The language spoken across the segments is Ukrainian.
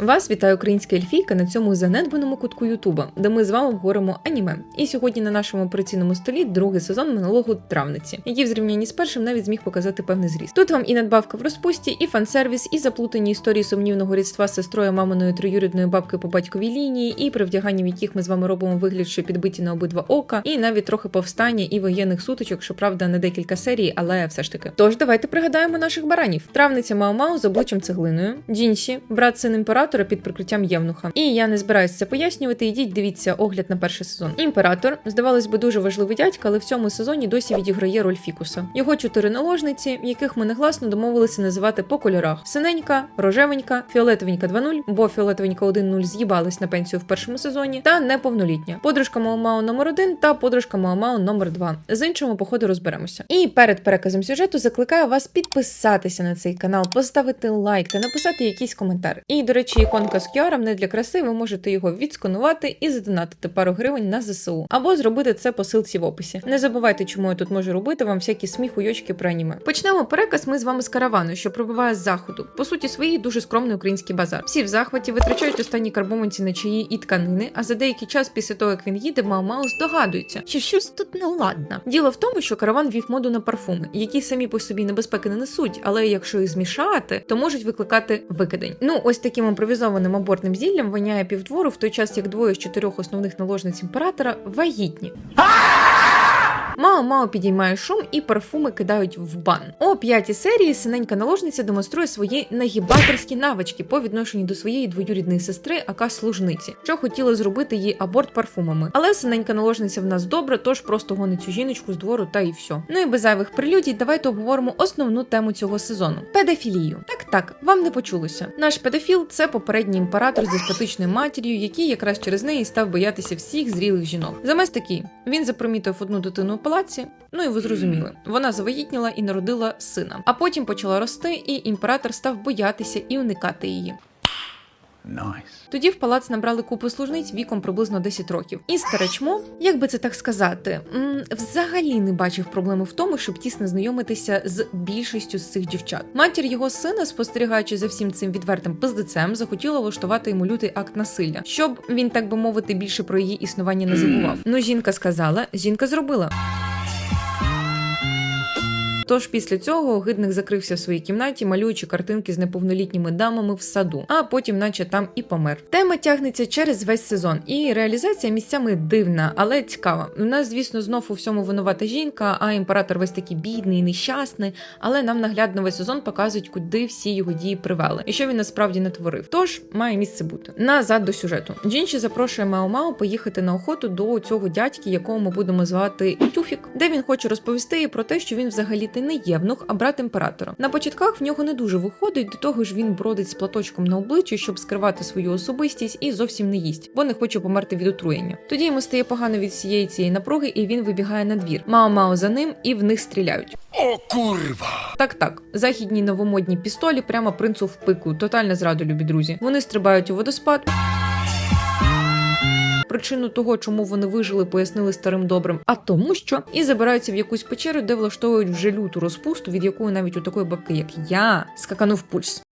Вас вітає українська ельфійка на цьому занедбаному кутку Ютуба, де ми з вами говоримо аніме. І сьогодні на нашому операційному столі другий сезон монологу травниці, який в зрівнянні з першим навіть зміг показати певний зріст. Тут вам і надбавка в розпусті, і фан-сервіс, і заплутані історії сумнівного рідства з сестрою маминої троюрідної бабки по батьковій лінії, і при вдяганні в яких ми з вами робимо вигляд, що підбиті на обидва ока, і навіть трохи повстання і воєнних сутичок, щоправда, не декілька серій, але все ж таки. Тож давайте пригадаємо наших баранів. Травниця Мао-Мао з обличчям цеглиною, Джінші, брат син імператора під прикриттям Євнуха. І я не збираюся це пояснювати. Ідіть, дивіться огляд на перший сезон. Імператор, здавалось би, дуже важливий дядька, але в цьому сезоні досі відіграє роль фікуса. Його чотири наложниці, яких ми негласно домовилися називати по кольорах: синенька, рожевенька, фіолетовенька 2.0, бо фіолетовенька 1.0 з'їбались на пенсію в першому сезоні, та неповнолітня. Подружка Мао-Мао номер 1 та подружка Мао-Мао номер 2. З іншими, походу, розберемося. І перед переказом сюжету закликаю вас підписатися на цей канал, поставити лайк та написати якийсь коментар. І, до речі, іконка з QR не для краси, ви можете його відсканувати і задонатити пару гривень на ЗСУ, або зробити це по силці в описі. Не забувайте, чому я тут можу робити вам всякі сміхуйочки про аніме. Почнемо переказ ми з вами з каравану, що прибуває з заходу. По суті, своїй дуже скромний український базар. Всі в захваті витрачають останні карбованці на чаї і тканини. А за деякий час після того, як він їде, Мао-Мао здогадується, що щось тут неладно. Діло в тому, що караван вів моду на парфуми, які самі по собі небезпеки не несуть, але якщо їх змішати, то можуть викликати викидень. Ну ось таким імпровізованим абортним зіллям виняє півдвору, в той час як двоє з чотирьох основних наложниць імператора вагітні. Мао-Мао підіймає шум і парфуми кидають в бан. О п'ятій серії синенька наложниця демонструє свої нагібаторські навички по відношенню до своєї двоюрідної сестри, ака служниці, що хотіла зробити їй аборт парфумами. Але синенька наложниця в нас добра, тож просто гонить цю жіночку з двору та і все. Ну і без зайвих прелюдій, давайте обговоримо основну тему цього сезону педофілію. Так, так, вам не почулося. Наш педофіл це попередній імператор з деспотичною матір'ю, який якраз через неї став боятися всіх зрілих жінок. Замес такий, він запримітив одну дитину палаці. Ну і ви зрозуміли, вона завагітніла і народила сина. А потім почала рости, і імператор став боятися і уникати її. Nice. Тоді в палац набрали купу служниць віком приблизно 10 років. І старечмо, як би це так сказати, взагалі не бачив проблеми в тому, щоб тісно знайомитися з більшістю з цих дівчат. Матір його сина, спостерігаючи за всім цим відвертим пиздецем, захотіла влаштувати йому лютий акт насилля, щоб він, так би мовити, більше про її існування не забував. Ну, жінка сказала, жінка зробила. Тож після цього огидник закрився в своїй кімнаті, малюючи картинки з неповнолітніми дамами в саду, а потім, наче там і помер. Тема тягнеться через весь сезон, і реалізація місцями дивна, але цікава. У нас, звісно, знов у всьому винувата жінка, а імператор весь такий бідний, нещасний. Але нам наглядно весь сезон показують, куди всі його дії привели, і що він насправді не творив. Тож має місце бути. Назад до сюжету. Джінші запрошує Мао-Мао поїхати на охоту до цього дядьки, якого ми будемо звати Тюфік, де він хоче розповісти про те, що він взагалі не євнух, а брат імператора. На початках в нього не дуже виходить, до того ж він бродить з платочком на обличчі, щоб скривати свою особистість, і зовсім не їсть, бо не хоче померти від отруєння. Тоді йому стає погано від всієї цієї напруги, і він вибігає на двір. Мао-Мао за ним, і в них стріляють. О, курва! Так, так, західні новомодні пістолі прямо принцу в пику. Тотальна зрада, любі друзі. Вони стрибають у водоспад. Причину того, чому вони вижили, пояснили старим добрим, а тому, що і забираються в якусь печеру, де влаштовують вже люту розпусту, від якої навіть у такої бабки, як я, скаканув пульс.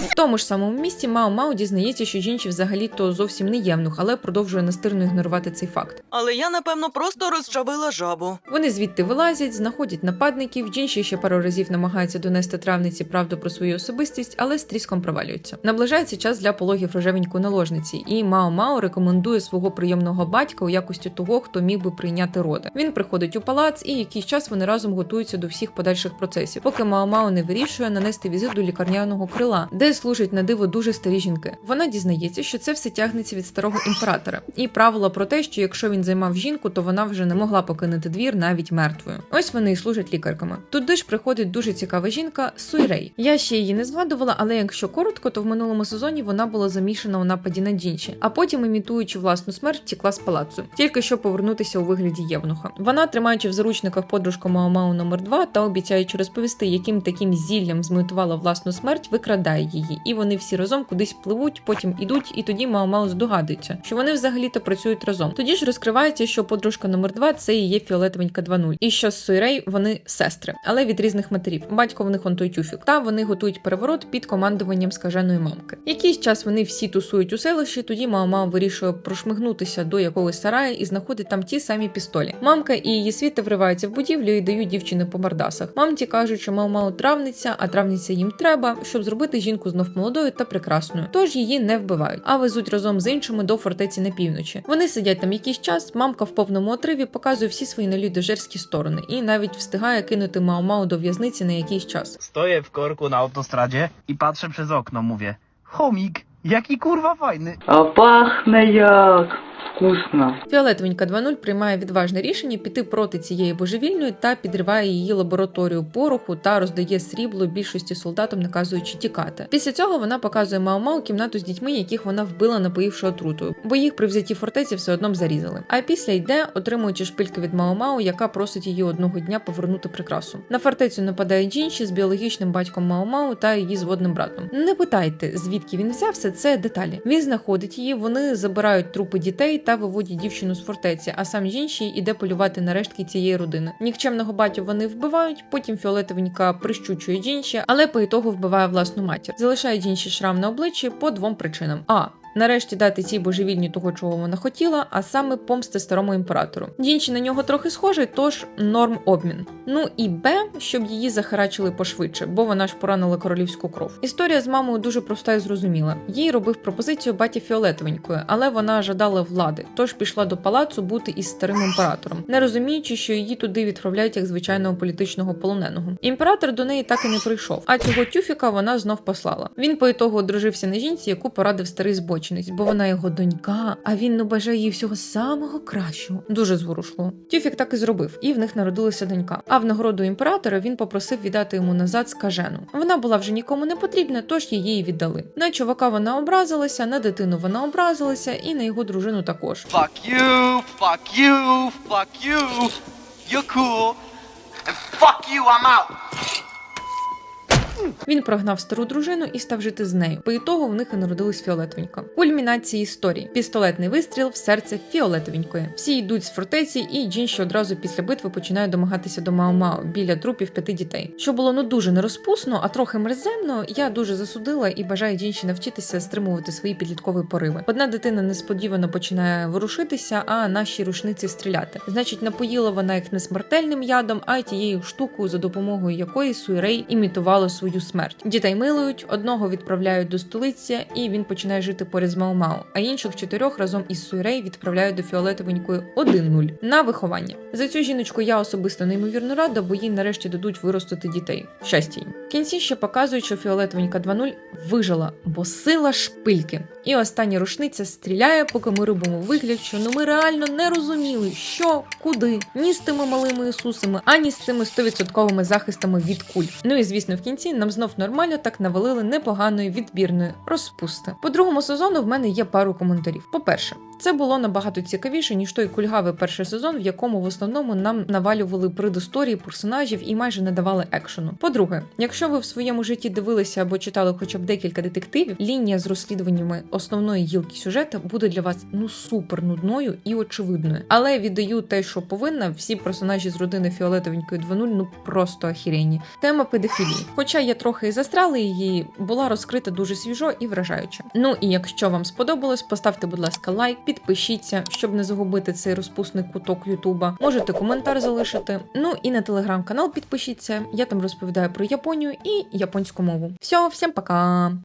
В тому ж самому місці Мао Мао дізнається, що жінчі взагалі то зовсім не євнух, але продовжує настирно ігнорувати цей факт. Але я, напевно, просто розчавила жабу. Вони звідти вилазять, знаходять нападників. Джінші ще пару разів намагається донести травниці правду про свою особистість, але з тріском провалюється. Наближається час для пологів рожевенької наложниці, і Мао Мао рекомендує свого прийомного батька у якості того, хто міг би прийняти роди. Він приходить у палац, і якийсь час вони разом готуються до всіх подальших процесів, поки Мао Мао не вирішує нанести візит до лікарняного крила, де служать на диво дуже старі жінки. Вона дізнається, що це все тягнеться від старого імператора, і правило про те, що якщо він займав жінку, то вона вже не могла покинути двір навіть мертвою. Ось вони і служать лікарками. Туди ж приходить дуже цікава жінка Суйрей. Я ще її не згадувала, але якщо коротко, то в минулому сезоні вона була замішана у нападі на Джінші, а потім, імітуючи власну смерть, втікла з палацу, тільки щоб повернутися у вигляді євнуха. Вона, тримаючи в заручниках подружку Мао-Мао номер 2 та обіцяючи розповісти, яким таким зіллям змитувала власну смерть, викрадає її. Її, і вони всі разом кудись пливуть, потім ідуть, і тоді Мао Мао здогадується, що вони взагалі-то працюють разом. Тоді ж розкривається, що подружка номер 2 це є фіолетовенька 2.0, і що з Суйрей вони сестри, але від різних матерів. Батько в них он той тюфік. Та вони готують переворот під командуванням скаженої мамки. Якийсь час вони всі тусують у селищі. Тоді Мао Мао вирішує прошмигнутися до якогось сараю і знаходить там ті самі пістолі. Мамка і її світи вриваються в будівлю і дають дівчини по мордасах. Мамці кажуть, що Мао Мао травниця, а травниця їм треба, щоб зробити жінку знов молодою та прекрасною. Тож її не вбивають, а везуть разом з іншими до фортеці на півночі. Вони сидять там якийсь час. Мамка в повному отриві показує всі свої нелюдожерські сторони і навіть встигає кинути Мао Мао до в'язниці на якийсь час. Stoję w korku na autostradzie i patrzę przez okno, mówię Chomik, jaki kurwa fajny. А пахне як вкусно. Фіолетовенька 2.0 приймає відважне рішення піти проти цієї божевільної та підриває її лабораторію пороху та роздає срібло більшості солдатам, наказуючи тікати. Після цього вона показує Мао Мао кімнату з дітьми, яких вона вбила, напоївши отрутою, бо їх при взятті фортеці все одно зарізали. А після йде, отримуючи шпильки від Мао Мао, яка просить її одного дня повернути прикрасу. На фортецю нападає Джінші з біологічним батьком Мао Мао та її зводним братом. Не питайте, звідки він взявся, це деталі. Він знаходить її, вони забирають трупи дітей та виводять дівчину з фортеці, а сам Жінші йде полювати на рештки цієї родини. Нікчемного батю вони вбивають, потім фіолетовенька прищучує Джінші, але по ітогу вбиває власну матір. Залишає Джінші шрам на обличчі по двом причинам: а Нарешті дати цій божевільні того, чого вона хотіла, а саме помсти старому імператору. Дінчі на нього трохи схожий, тож норм обмін. Ну і Б, щоб її захарачили пошвидше, бо вона ж поранила королівську кров. Історія з мамою дуже проста і зрозуміла. Їй робив пропозицію баті Фіолетовенькою, але вона жадала влади, тож пішла до палацу бути із старим імператором, не розуміючи, що її туди відправляють як звичайного політичного полоненого. Імператор до неї так і не прийшов. А цього тюфіка вона знов послала. Він по ітогу одружився на жінці, яку порадив старий збочинець, бо вона його донька, а він ну бажає їй всього самого кращого. Дуже зворушливо. Тюфік так і зробив, і в них народилася донька. А в нагороду імператора він попросив віддати йому назад скажену. Вона була вже нікому не потрібна, тож її віддали. На чувака вона образилася, на дитину вона образилася, і на його дружину також. Fuck you, fuck you, fuck you. You're cool. And fuck you, I'm out. Він прогнав стару дружину і став жити з нею. По ітогу в них і народилась фіолетовенька. Кульмінація історії: пістолетний вистріл в серце фіолетовенької. Всі йдуть з фортеці, і Джінші одразу після битви починає домагатися до Мао-Мао біля трупів п'яти дітей. Що було ну дуже нерозпусно, а трохи мерзенно. Я дуже засудила і бажаю Джінші навчитися стримувати свої підліткові пориви. Одна дитина несподівано починає ворушитися, а наші рушниці стріляти. Значить, напоїла вона їх не смертельним ядом, а тією штукою, за допомогою якої Суйрей імітувала свою смерть. Дітей милують, одного відправляють до столиці, і він починає жити поряд з Мао-Мао, а інших чотирьох разом із Суйрей відправляють до фіолетовенької 1-0 на виховання. За цю жіночку я особисто неймовірно рада, бо їй нарешті дадуть виростити дітей. Щастя їм. В кінці ще показують, що фіолетовенька 2-0 вижила, бо сила шпильки. І остання рушниця стріляє, поки ми робимо вигляд, що ну ми реально не розуміли, що, куди, ні з тими малими ісусами, ані з цими 100% захистами від куль. Ну і звісно, в кінці нам знов нормально так навалили непоганої відбірної розпусти. По другому сезону в мене є пару коментарів. По-перше, це було набагато цікавіше, ніж той кульгавий перший сезон, в якому в основному нам навалювали предісторії персонажів і майже не давали екшену. По-друге, якщо ви в своєму житті дивилися або читали хоча б декілька детективів, лінія з розслідуваннями основної гілки сюжету буде для вас ну супер нудною і очевидною. Але віддаю те, що повинна, всі персонажі з родини Фіолетовенької 2.0 ну просто охеренні. Тема педофілії. Хоча я трохи і застряла її, була розкрита дуже свіжо і вражаюче. Ну і якщо вам сподобалось, поставте, будь ласка, лайк, підпишіться, щоб не загубити цей розпусний куток Ютуба. Можете коментар залишити. Ну і на телеграм-канал підпишіться. Я там розповідаю про Японію і японську мову. Все, всім пока!